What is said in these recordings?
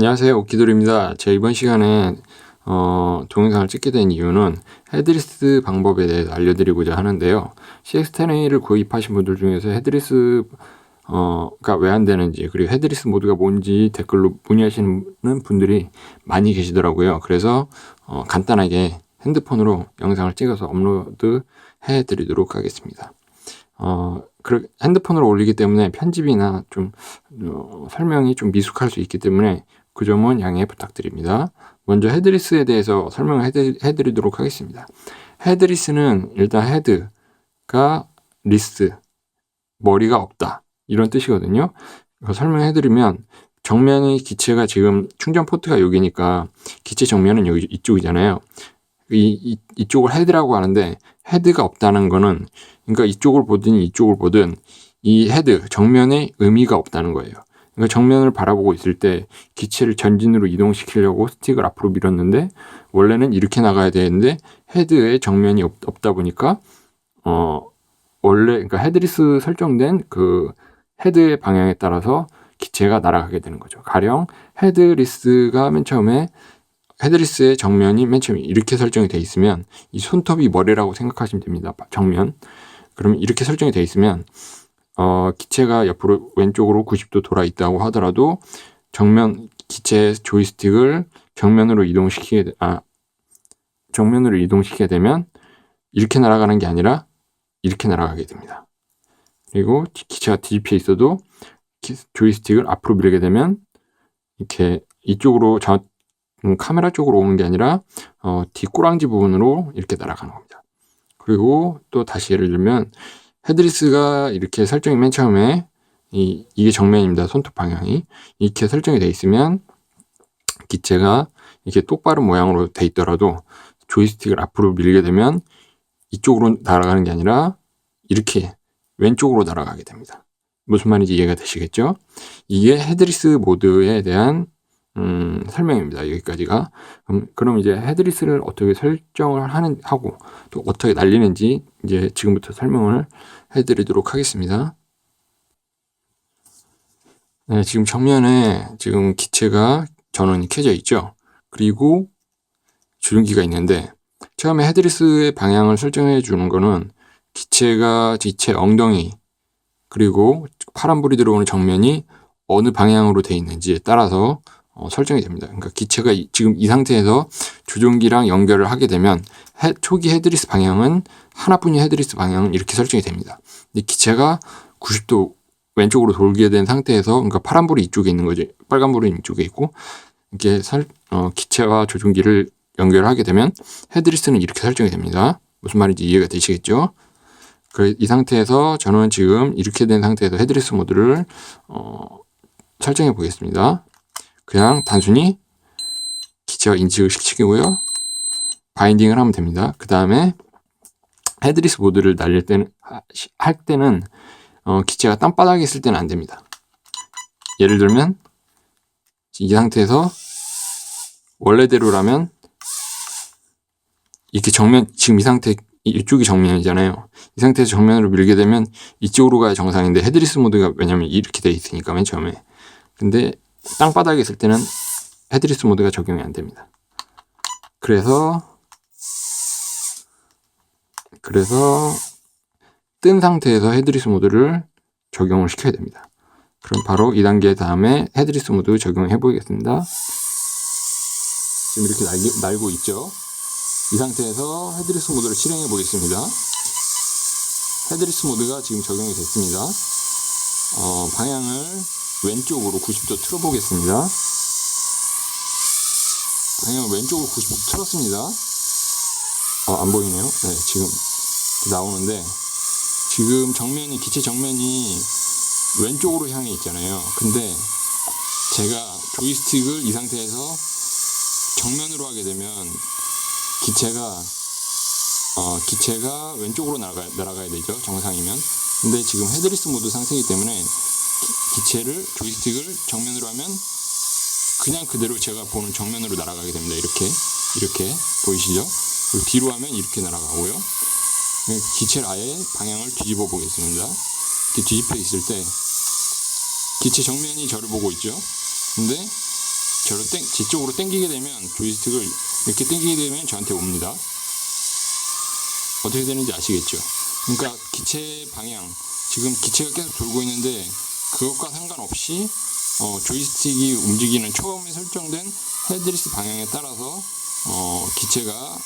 안녕하세요. 오키돌입니다. 제가 이번 시간에 어, 동영상을 찍게 된 이유는 헤드리스 방법에 대해서 알려드리고자 하는데요. CX10A를 구입하신 분들 중에서 헤드리스 어, 가 왜 안 되는지 그리고 헤드리스 모드가 뭔지 댓글로 문의하시는 분들이 많이 계시더라고요. 그래서 어, 간단하게 핸드폰으로 영상을 찍어서 업로드 해드리도록 하겠습니다. 어, 핸드폰으로 올리기 때문에 편집이나 좀 어, 설명이 좀 미숙할 수 있기 때문에 그 점은 양해 부탁드립니다. 먼저 헤드리스에 대해서 설명을 해드리, 도록 하겠습니다. 헤드리스는 일단 헤드가 리스, 머리가 없다. 이런 뜻이거든요. 설명해드리면 정면의 기체가 지금 충전 포트가 여기니까 기체 정면은 여기 이쪽이잖아요. 이, 이 이쪽을 헤드라고 하는데 헤드가 없다는 거는 그러니까 이쪽을 보든 이쪽을 보든 이 헤드 정면에 의미가 없다는 거예요. 그러니까 정면을 바라보고 있을 때 기체를 전진으로 이동시키려고 스틱을 앞으로 밀었는데 원래는 이렇게 나가야 되는데 헤드에 정면이 없, 다 보니까 어 원래 그러니까 헤드리스 설정된 그 헤드의 방향에 따라서 기체가 날아가게 되는 거죠. 가령 헤드리스가 맨 처음에 헤드리스의 정면이 맨 처음에 이렇게 설정이 돼 있으면 이 손톱이 머리라고 생각하시면 됩니다. 정면. 그러면 이렇게 설정이 돼 있으면 어, 기체가 옆으로 왼쪽으로 90도 돌아 있다고 하더라도 정면 기체 조이스틱을 정면으로 이동시키게 되, 아 정면으로 이동시키게 되면 이렇게 날아가는 게 아니라 이렇게 날아가게 됩니다. 그리고 기체가 뒤집혀 있어도 조이스틱을 앞으로 밀게 되면 이렇게 이쪽으로 저 음, 카메라 쪽으로 오는 게 아니라 어, 뒷꼬랑지 부분으로 이렇게 날아가는 겁니다. 그리고 또 다시 예를 들면 헤드리스가 이렇게 설정이 맨 처음에 이, 이게 정면입니다. 손톱 방향이. 이렇게 설정이 돼 있으면 기체가 이렇게 똑바른 모양으로 돼 있더라도 조이스틱을 앞으로 밀게 되면 이쪽으로 날아가는 게 아니라 이렇게 왼쪽으로 날아가게 됩니다. 무슨 말인지 이해가 되시겠죠? 이게 헤드리스 모드에 대한 음, 설명입니다. 여기까지가. 음, 그럼 이제 헤드리스를 어떻게 설정을 하는, 하고 또 어떻게 날리는지 이제 지금부터 설명을 해드리도록 하겠습니다. 네, 지금 정면에 지금 기체가 전원이 켜져 있죠. 그리고 주름기가 있는데 처음에 헤드리스의 방향을 설정해 주는 거는 기체가 기체 엉덩이 그리고 파란불이 들어오는 정면이 어느 방향으로 되어 있는지에 따라서 어, 설정이 됩니다. 그러니까 기체가 이, 지금 이 상태에서 조종기랑 연결을 하게 되면 헤, 초기 헤드리스 방향은 하나뿐인 헤드리스 방향은 이렇게 설정이 됩니다. 근데 기체가 90도 왼쪽으로 돌게 된 상태에서 그러니까 파란불이 이쪽에 있는 거죠. 빨간불이 이쪽에 있고 이렇게 설, 어, 기체와 조종기를 연결하게 되면 헤드리스는 이렇게 설정이 됩니다. 무슨 말인지 이해가 되시겠죠? 그, 이 상태에서 저는 지금 이렇게 된 상태에서 헤드리스 모드를 어, 설정해 보겠습니다. 그냥 단순히 기체와 인식을 시키고요. 바인딩을 하면 됩니다. 그 다음에 헤드리스 모드를 날릴 때는 할 때는 어, 기체가 땅바닥에 있을 때는 안 됩니다. 예를 들면 이 상태에서 원래대로라면 이렇게 정면 지금 이 상태 이쪽이 정면이잖아요. 이 상태에서 정면으로 밀게 되면 이쪽으로 가야 정상인데 헤드리스 모드가 왜냐면 이렇게 돼 있으니까 맨 처음에. 근데 땅바닥에 있을 때는 헤드리스 모드가 적용이 안 됩니다. 그래서 그래서 뜬 상태에서 헤드리스 모드를 적용을 시켜야 됩니다. 그럼 바로 2단계 다음에 헤드리스 모드 적용해 보겠습니다. 지금 이렇게 날기, 날고 있죠. 이 상태에서 헤드리스 모드를 실행해 보겠습니다. 헤드리스 모드가 지금 적용이 됐습니다. 어, 방향을 왼쪽으로 90도 틀어보겠습니다. 방향을 왼쪽으로 90도 틀었습니다. 어, 안 보이네요. 네, 지금 나오는데 지금 정면이 기체 정면이 왼쪽으로 향해 있잖아요. 근데 제가 조이스틱을 이 상태에서 정면으로 하게 되면 기체가 어, 기체가 왼쪽으로 날아가, 날아가야 되죠. 정상이면. 근데 지금 헤드리스 모드 상태이기 때문에 기체를 조이스틱을 정면으로 하면 그냥 그대로 제가 보는 정면으로 날아가게 됩니다. 이렇게 이렇게 보이시죠? 그리고 뒤로 하면 이렇게 날아가고요. 기체를 아예 방향을 뒤집어 보겠습니다. 이렇게 뒤집혀 있을 때 기체 정면이 저를 보고 있죠. 근데 저로 땡, 제 쪽으로 당기게 되면 조이스틱을 이렇게 당기게 되면 저한테 옵니다. 어떻게 되는지 아시겠죠? 그러니까 기체 방향 지금 기체가 계속 돌고 있는데 그것과 상관없이 어, 조이스틱이 움직이는 처음에 설정된 헤드리스 방향에 따라서 어, 기체가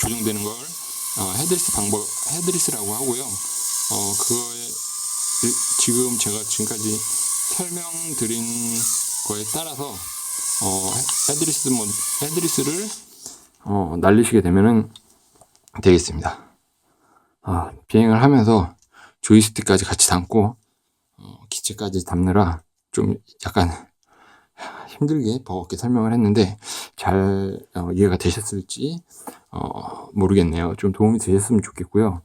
조정되는 걸 어, 헤드리스 방법 헤드리스라고 하고요. 어, 그거에 이- 지금 제가 지금까지 설명드린 거에 따라서 어, 헤드리스 뭐 헤드리스를 어, 날리시게 되면은 되겠습니다. 아, 비행을 하면서 조이스틱까지 같이 담고 어, 기체까지 담느라 좀 약간 힘들게 버겁게 설명을 했는데 잘 어, 이해가 되셨을지 어, 모르겠네요. 좀 도움이 되셨으면 좋겠고요.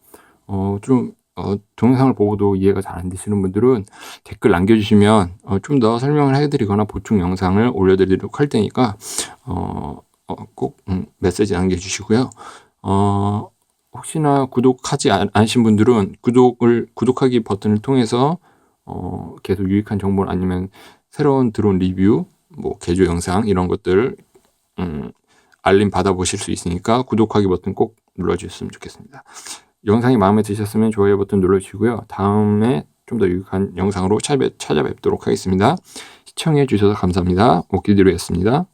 어, 좀 어, 동영상을 보고도 이해가 잘 안 되시는 분들은 댓글 남겨주시면 어, 좀더 설명을 해드리거나 보충 영상을 올려드리도록 할 테니까 어, 어, 꼭 음, 메시지 남겨주시고요. 어, 혹시나 구독하지 않- 않으신 분들은 구독을 구독하기 버튼을 통해서 어, 계속 유익한 정보를 아니면 새로운 드론 리뷰, 뭐 개조 영상 이런 것들 음, 알림 받아보실 수 있으니까 구독하기 버튼 꼭 눌러주셨으면 좋겠습니다. 영상이 마음에 드셨으면 좋아요 버튼 눌러주시고요. 다음에 좀 더 유익한 영상으로 찾아뵙, 찾아뵙도록 하겠습니다. 시청해 주셔서 감사합니다. 오키드로였습니다.